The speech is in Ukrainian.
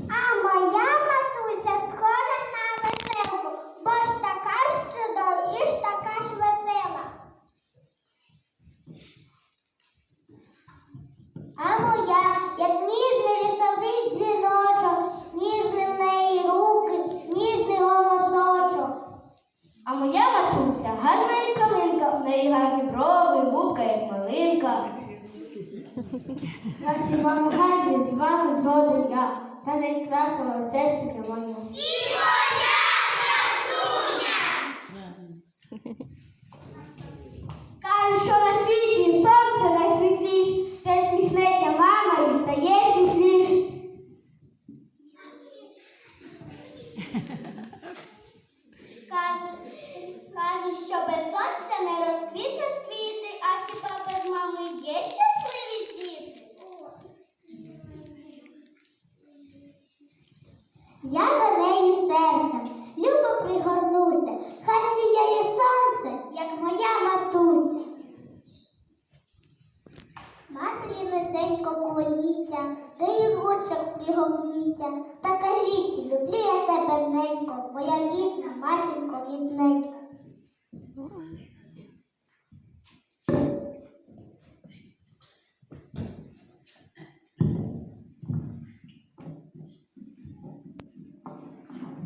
А моя матуся схожа на веселку, бо ж така ж чудова і ж така ж весела. А моя, як ніжний лісовий дзвіночок, ніжні в неї руки, ніжний голосочок. А моя матуся гарна як калинка, в неї гарні брови, губка як малинка. На всі вам гарні, з вами згоден я, та найкрасова сестрика моя. Кажуть, що на світі сонце найсвітліш, де сміхнеться мама і стає світліш. Я до неї серцем, любо пригорнуся, хай сіяє сонце, як моя матуся. Матері низенько клоніться, та й гочок пригорніться. Та кажіть, люблю я тебе ненько, моя рідна матінко рідненька.